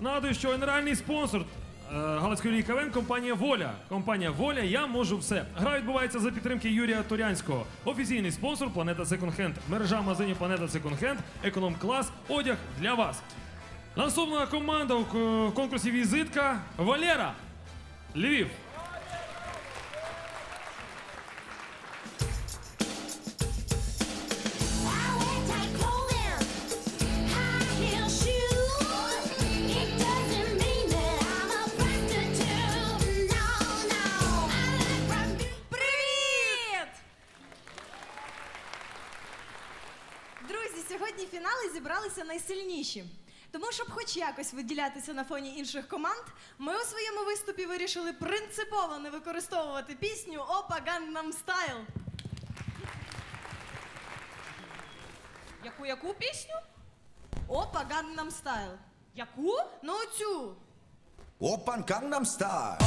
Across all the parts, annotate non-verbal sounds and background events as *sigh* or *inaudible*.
Нагадую, що генеральний спонсор е, Галицької ліги КВН компанія Воля. Компанія Воля Я можу все. Гра відбувається за підтримки Юрія Турянського. Офіційний спонсор Планета Секонд Хенд. Мережа магазинів Планета Секонд Хенд. Економ клас. Одяг для вас. Наступна команда у конкурсі Візитка Валера. Львів. виявлялися найсильніші. Тому, щоб хоч якось виділятися на фоні інших команд, ми у своєму виступі вирішили принципово не використовувати пісню Опа Gangnam Style. Яку яку пісню? Опа Gangnam Style. Яку? Ну цю. Опа Gangnam Style.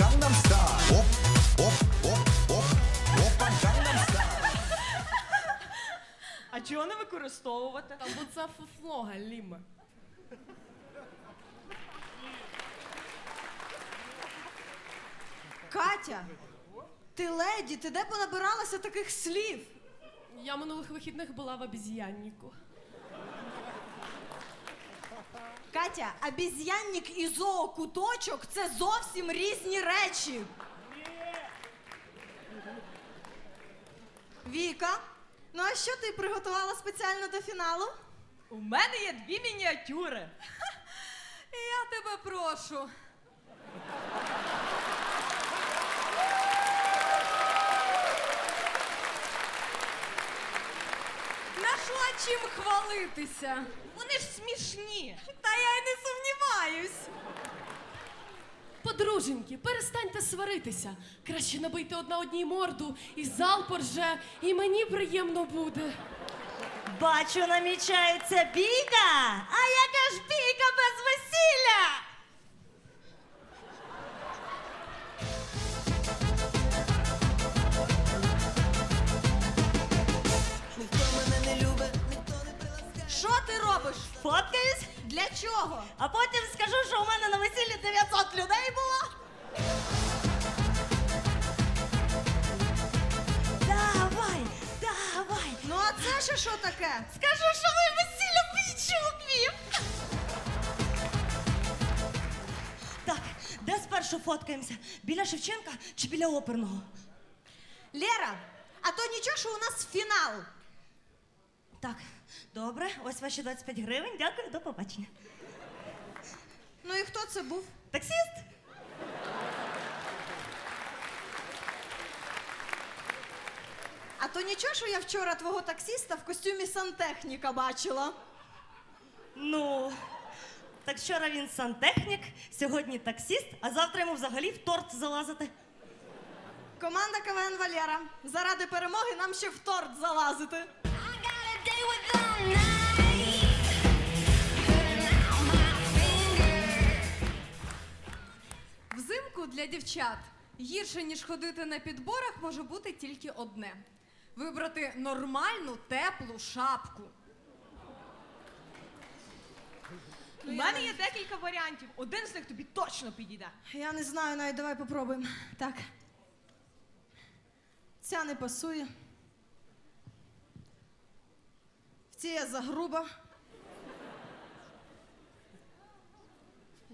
Gangnam Style. Оп, оп, оп. А чого не використовувати? Та бо це фуфло, Галіме. Катя, ти леді, ти де понабиралася таких слів? Я минулих вихідних була в обіз'яннику. Катя, обіз'янник і зоокуточок це зовсім різні речі. Віка, ну а що ти приготувала спеціально до фіналу? У мене є дві мініатюри. *laughs* Я тебе прошу. Нашла чим хвалитися. Вони ж смішні. Та я й не сумніваюсь. Подруженьки, перестаньте сваритися. Краще набийте одна одній морду і зал порже, і мені приємно буде. Бачу, намічається бійка. А яка ж бійка без весілля? Що ти робиш? Фоткаюсь, Для чого? а потім скажу, що у мене на весіллі 900 людей було. Давай, давай. Ну а це ще що таке? Скажу, що ви весілля Пійчук вів. Так, де спершу фоткаємося? Біля Шевченка чи біля оперного? Лера, а то нічого, що у нас фінал. Так, добре, ось ваші 25 гривень. Дякую, до побачення. Ну і хто це був? Таксіст? А то нічого, що я вчора твого таксіста в костюмі сантехніка бачила. Ну, так вчора він сантехнік, сьогодні таксіст, а завтра йому взагалі в торт залазити. Команда КВН Валера. Заради перемоги нам ще в торт залазити. Взимку для дівчат гірше, ніж ходити на підборах, може бути тільки одне: вибрати нормальну теплу шапку. У мене є декілька варіантів. Один з них тобі точно підійде. Я не знаю, навіть давай попробуємо. Так. Ця не пасує. В я загруба.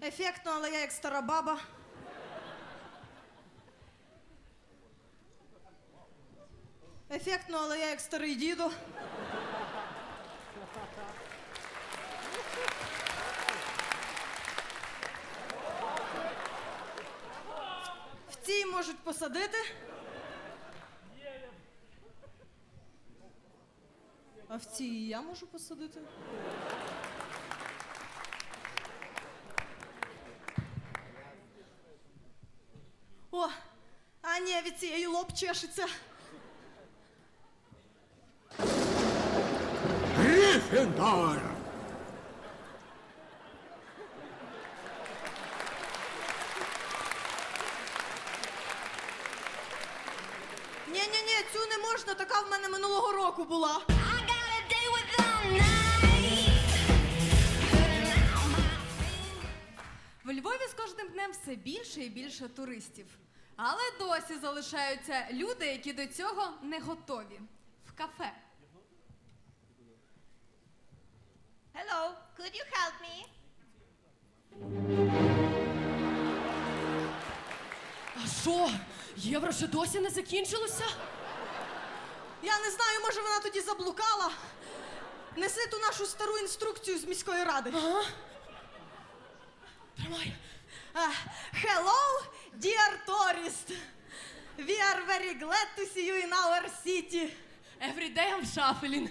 Ефектно, але я як стара баба. Ефектно, але я як старий дідо. В цій можуть посадити. А в цій я можу посадити. О, а ні, від цієї лоб чешеться. Гриффіндор Ні, ні, ні, цю не можна, така в мене минулого року була. В Львові з кожним днем все більше і більше туристів. Але досі залишаються люди, які до цього не готові. В кафе. Hello, could you help me? А що? Євро ще досі не закінчилося? Я не знаю, може вона тоді заблукала. Неси ту нашу стару інструкцію з міської ради. Ага. Тримай. Uh, hello, dear tourist. We are very glad to see you in our city. Every day I'm shuffling.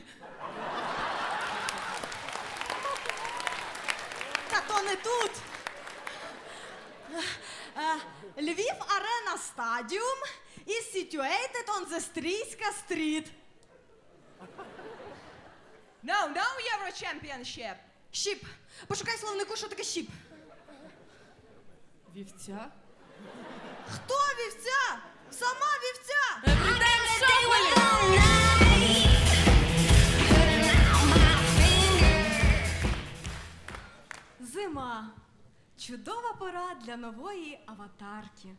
Та то не тут. Е, Львів Арена Стадіум is situated on the Стрийська Street. No, no Euro Championship. Щіп. Пошукай словнику, що таке щіп. Вівця. Хто вівця? Сама вівця. Зима. Чудова пора для нової аватарки.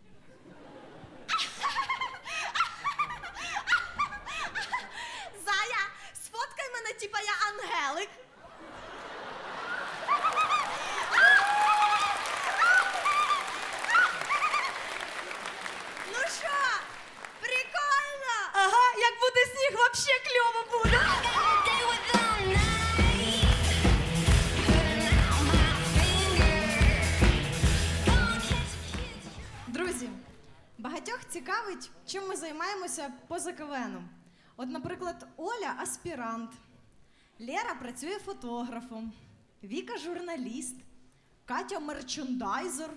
Чим ми займаємося поза КВНом. От, наприклад, Оля аспірант, Лера працює фотографом, Віка журналіст, Катя мерчендайзер.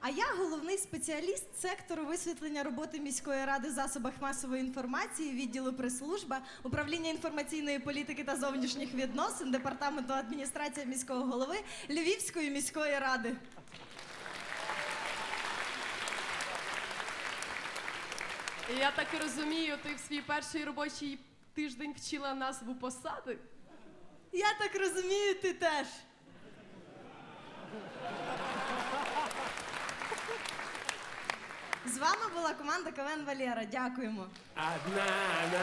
А я головний спеціаліст сектору висвітлення роботи міської ради засобах масової інформації, відділу прес-служба, управління інформаційної політики та зовнішніх відносин, департаменту адміністрації міського голови Львівської міської ради. Я так і розумію, ти в свій перший робочий тиждень вчила назву посади. Я так розумію, ти теж. З вами була команда КВН Валера. Дякуємо. Валера,